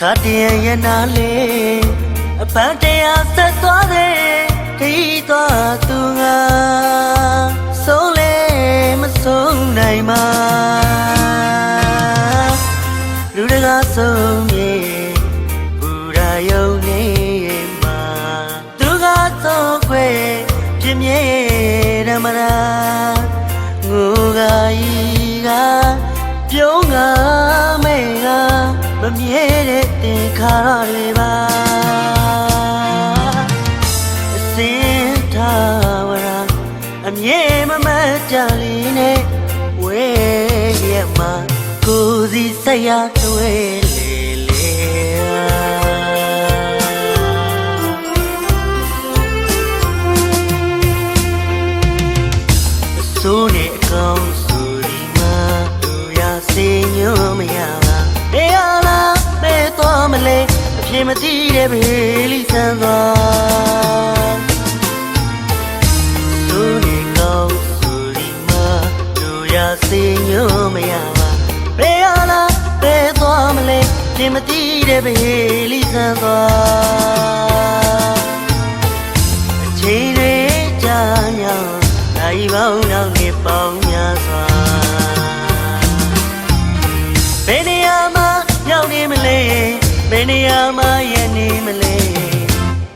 ထားတယ်တခါတည်းရနာလေအပန်းတရားဆက်သွားတယ်ခီးသွားသူငါဆုံးလေမဆုံးနိုင်မှာလူတကာဆုံးမြေဘူရာယုံနေမှာသူကဆုံးခွေပြင်းမြဲဓမ္မရာငိုကဤကပြုံးကမဲက မမြဲတဲ့တင်ခါရတွေပါအစင်သာဝရာအမြဲမမတ်ကြလီနဲ့ဝဲရမှာကိုယ်စီဆက်ရတွေ့ ဖြစ်မသိတဲ့ဘေးလိဆန်းသွားဆိုးနေကောင်ဆိုဒီမှာသူရစင်ညွမရပါတရားလားပဲသွားမလဲအဖြစ်မသိတဲ့ဘေးလိဆန်းသွား ဘယ်နေရာမှာရက်နေမလဲ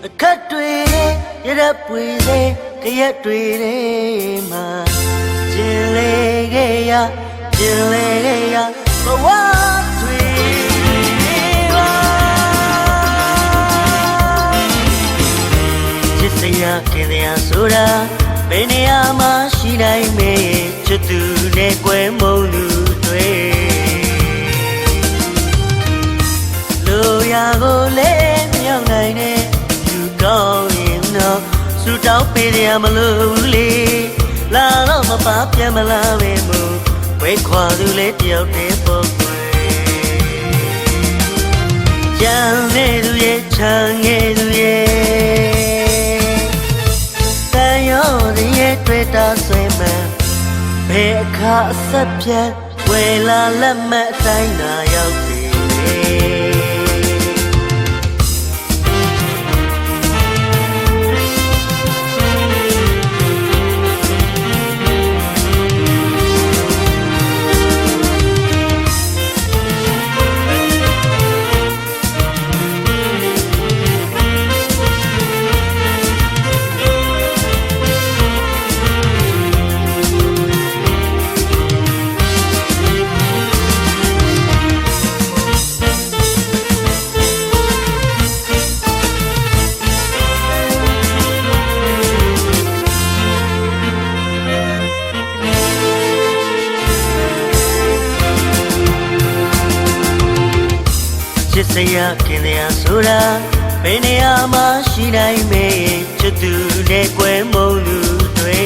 အခက်တွေရရက်ပွေစေတရက်တွေထဲမှာကျင်လေခဲ့ရကျင်လေခဲ့ရဘဝတွေပါချစ်စရာခင်စရာဆိုတာဘယ်နေရာမှာရှိနိုင်မေချစ်သူနဲ့ကွယ်မုံလူ တော့စူတောင်းပေးရမလို့ဘူးလေလာတော့မပါပြန်မလာပဲမို့ဝဲခွာသူလေးတယောက်တည်းပေါ့ကွယ်ကြံနေသူရဲ့ချမ်းငယ်သူရဲ့တန်ရောဒီရဲ့တွေ့တာဆွေမှန်ဘယ်အခါအဆက်ပြတ်ဝေလာလက်မအတိုင်းသာရောက် စ်စရာခင်စရာဆိုတာဘယ်နေရာမှာရှိနိုင်မေချစ်သူနဲ့ကွယ်မုံလူတွေ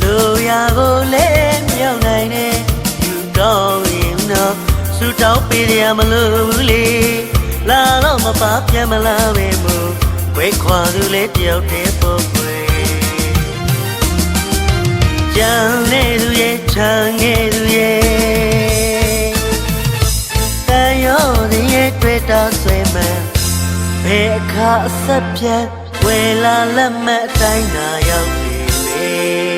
လူရာကိုလည်းမြောက်နိုင်တဲ့ယူကောင်းရင်တော့စူတောင်းပေးရမလို့ဘူးလေလာတော့မပါပြန်မလာပဲမို့ခွဲခွာသူလေးတယောက်တည်းပေါ့ကွယ်ကြံနေသူရဲ့ချမ်းငယ် လေအခါအဆက်ပြတ်ဝေလာလက်မဲ့တိုင်းနာရောက်ပြီလေ